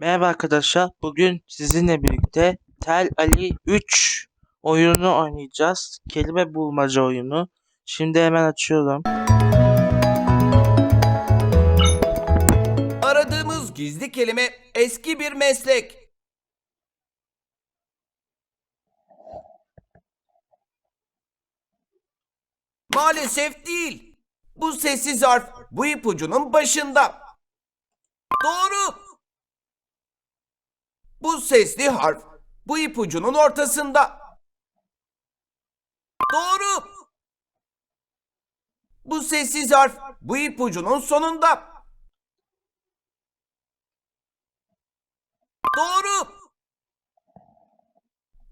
Merhaba arkadaşlar. Bugün sizinle birlikte Tel Ali 3 oyununu oynayacağız. Kelime bulmaca oyunu. Şimdi hemen açıyorum. Aradığımız gizli kelime eski bir meslek. Maalesef değil. Bu sessiz harf bu ipucunun başında. Doğru. Bu sesli harf bu ipucunun ortasında. Doğru. Bu sessiz harf bu ipucunun sonunda. Doğru.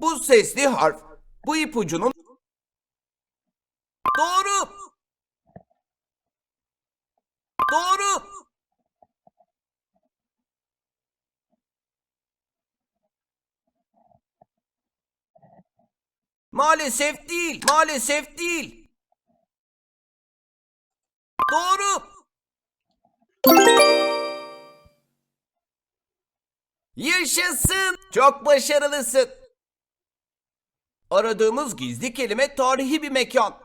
Bu sesli harf bu ipucunun Doğru. Doğru. Maalesef değil. Maalesef değil. Doğru. Yaşasın. Çok başarılısın. Aradığımız gizli kelime tarihi bir mekan.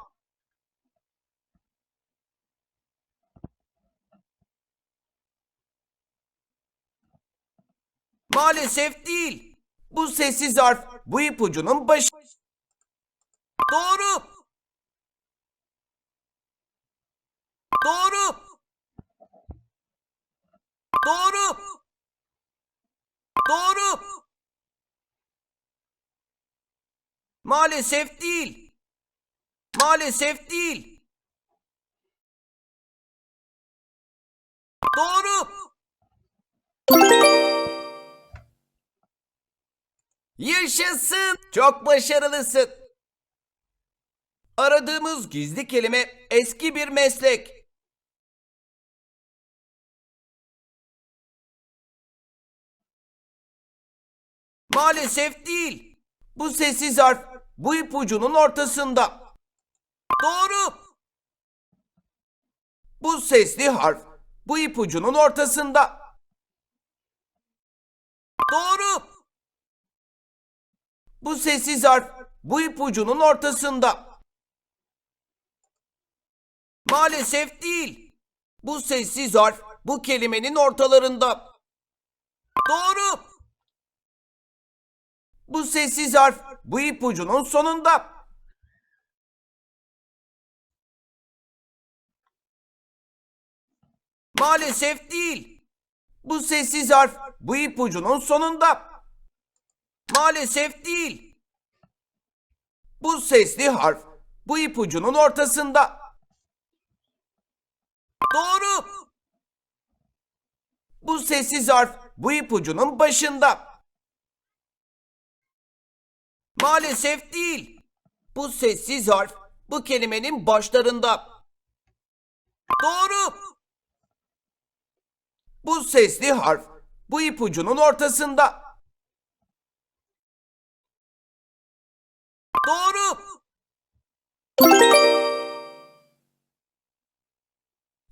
Maalesef değil. Bu sessiz harf bu ipucunun başı. Doğru. Doğru. Doğru. Doğru. Maalesef değil. Maalesef değil. Doğru. Yaşasın. Çok başarılısın. Aradığımız gizli kelime eski bir meslek. Maalesef değil. Bu sessiz harf bu ipucunun ortasında. Doğru. Bu sesli harf bu ipucunun ortasında. Doğru. Bu sessiz harf bu ipucunun ortasında. Maalesef değil. Bu sessiz harf bu kelimenin ortalarında. Doğru. Bu sessiz harf bu ipucunun sonunda. Maalesef değil. Bu sessiz harf bu ipucunun sonunda. Maalesef değil. Bu sesli harf bu ipucunun ortasında. Doğru. Bu sessiz harf bu ipucunun başında. Maalesef değil. Bu sessiz harf bu kelimenin başlarında. Doğru. Bu sesli harf bu ipucunun ortasında.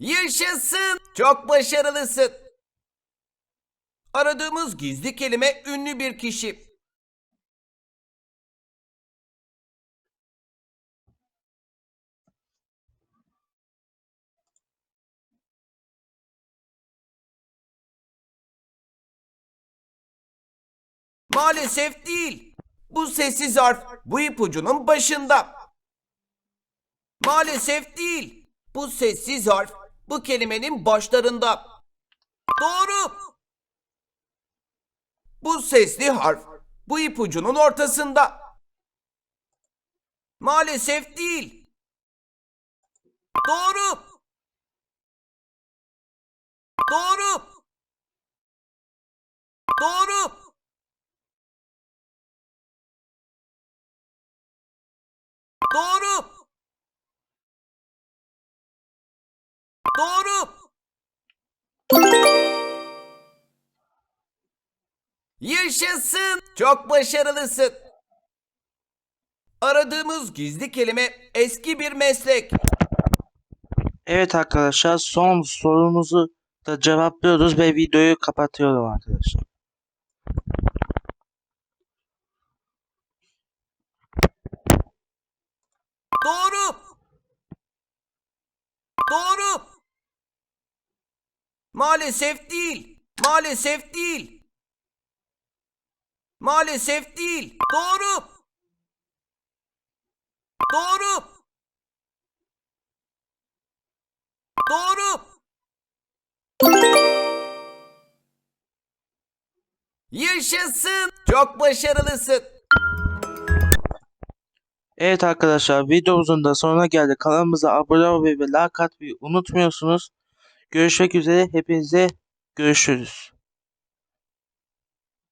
Yaşasın. Çok başarılısın. Aradığımız gizli kelime ünlü bir kişi. Maalesef değil. Bu sessiz harf bu ipucunun başında. Maalesef değil. Bu sessiz harf bu kelimenin başlarında. Doğru. Bu sesli harf bu ipucunun ortasında. Maalesef değil. Doğru. Doğru. Doğru. Doğru. Doğru. Yaşasın. Çok başarılısın. Aradığımız gizli kelime eski bir meslek. Evet arkadaşlar son sorumuzu da cevaplıyoruz ve videoyu kapatıyorum arkadaşlar. Doğru. Doğru. Maalesef değil. Maalesef değil. Maalesef değil. Doğru. Doğru. Doğru. Yaşasın. Çok başarılısın. Evet arkadaşlar videomuzun da sonuna geldik. Kanalımıza abone olmayı ve like atmayı unutmuyorsunuz. Görüşmek üzere. Hepinize görüşürüz.